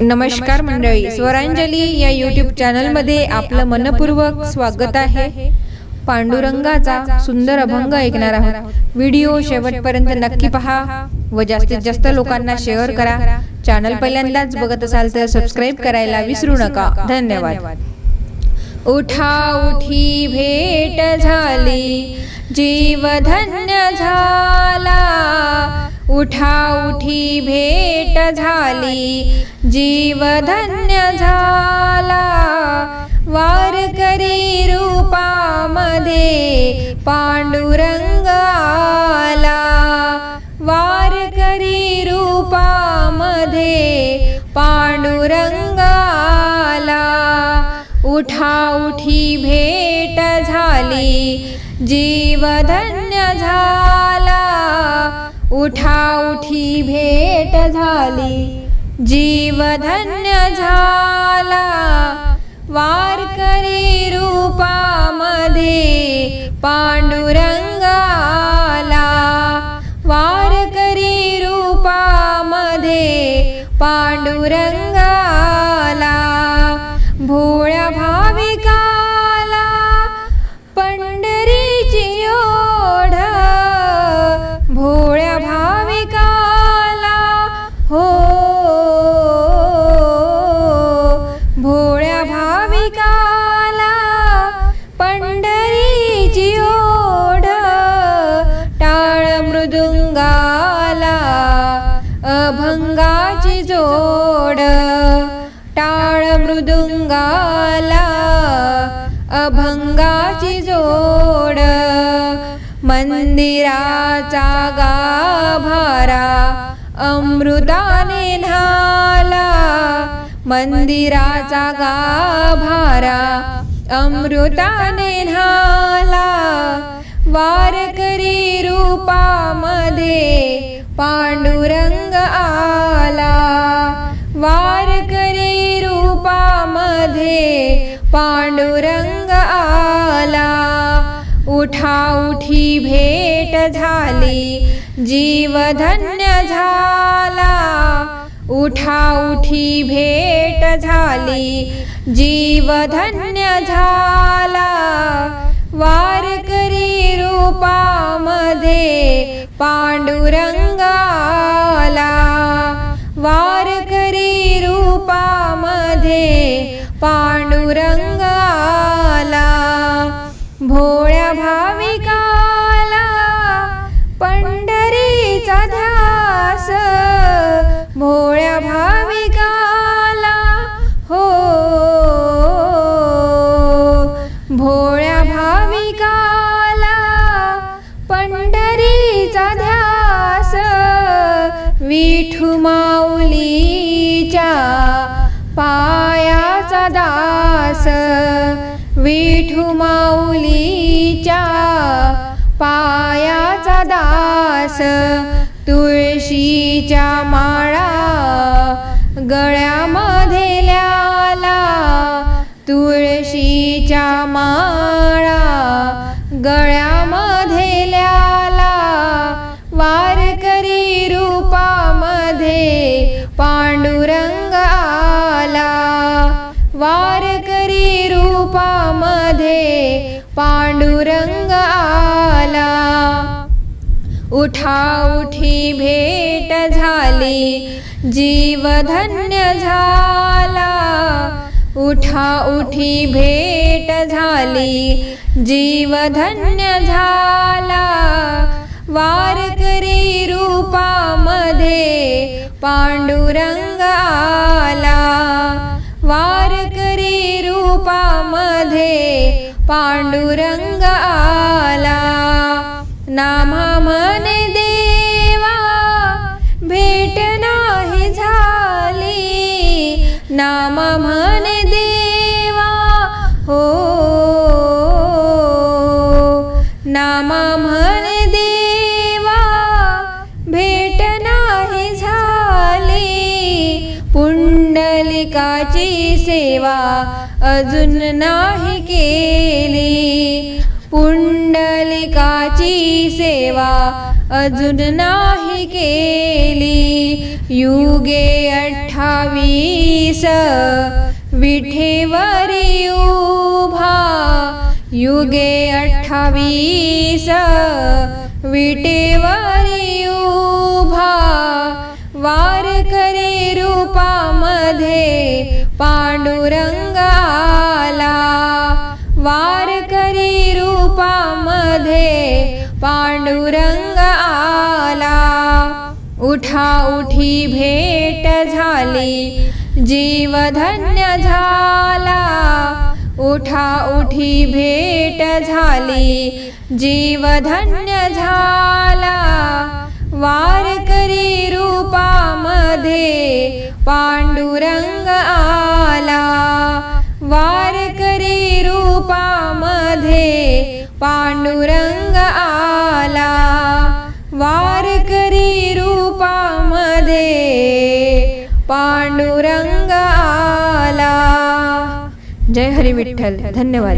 नमस्कार मंडळी स्वरांजली या यूट्यूब चॅनलमध्ये आपलं मनपूर्वक स्वागत आहे. पांडुरंगाचा सुंदर अभंग ऐकणार आहोत. व्हिडिओ शेवटपर्यंत नक्की पहा व जास्तीत जास्त लोकांना शेअर करा. चॅनल पहिल्यांदाच बघत असाल तर सबस्क्राईब करायला विसरू नका. धन्यवाद. उठा उठी भेट झाली. जीव धन्य झाला. उठा उठी भेट झाली. जीव धन्य झाला. वारकरी रूपामध्ये पांडुरंग आला. वारकरी रूपामध्ये पांडुरंग आला. उठा उठी भेट झाली. जीव धन्य झाला. उठा उठी भेट झाली. जीव धन्य झाला. वारकरी रूपामध्ये पांडुरंग आला. वारकरी रूपामध्ये पांडुरंग अभंगाची जोड टाळ मृदुंगाला अभंगाची जोड. मंदिराचा गाभारा अमृताने न्हाला. मंदिराचा गाभारा अमृताने न्हाला. वारकरी रूपामध्ये पांडुरंग आला. वारकरी रूपामध्ये पांडुरंग आला. उठाउठी भेट झाली. जीवधन्य झाला. उठाउठी भेट झाली. जीवधन्य झाला. वारकरी रूपामध्ये पांडुरंगाला वारकरी रूपामध्ये पांडुरंगाला भोळ्या भाविका दास विठू माऊलीच्या पायाचा दास तुळशीच्या माळा गळ्यामध्ये ल्याला तुळशीच्या माळा गळ्या मध्ये पांडुरंग आला. उठा उठी भेट झाली. जीव धन्य झाला. उठा उठी भेट झाली. जीव धन्य झाला. वारकरी रूपामध्ये पांडुरंग आला. वारकरी रूपामध्ये पांडुरंग आला. नामा म्हणे देवा भेट नाही झाली. नामा म्हणे देवा हो. नामा म्हणे पुंडलिकाची सेवा अजून नाही केली. पुंडलिकाची सेवा अजून नाही केली. युगे अठ्ठावीस विठेवरी उभा. युगे अठ्ठावीस विटेवरी पांडुरंगाला पांडुरंग आला वारकरी रूपामध्ये पांडुरंग आला उठा उठी भेट झाली जीव धन्य झाला. उठा उठी भेट झाली जीव धन्य झाला. वारकरी रूपामध्ये पांडुरंग पांडुरंग आला. वारकरी रूपामध्ये पांडुरंग आला. जय हरी विठ्ठल. धन्यवाद.